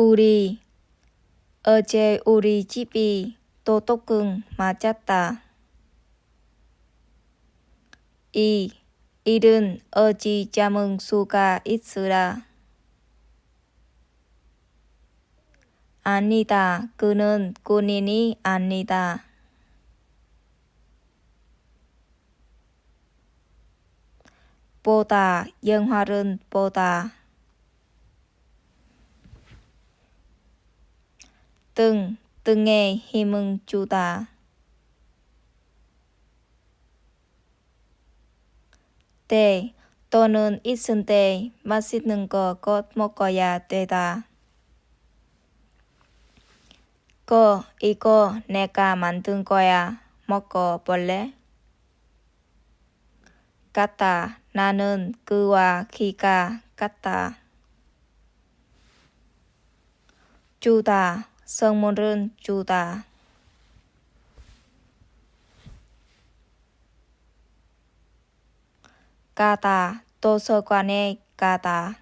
우리 어제 우리 집이 도둑은 맞았다. 이 일은 어찌 잡을 수가 있으라. 아니다. 그는 군인이 아니다. 보다 영화를 보다 등 등에 힘을 주다 때 또는 있을 때 맛있는 거꼭 먹어야 되다. 그 이거 내가 만든 거야. 먹어 볼래? 같다. 나는 그와 키가 같다. 주다. 선물은 주다. 가다. 도서관에 가다.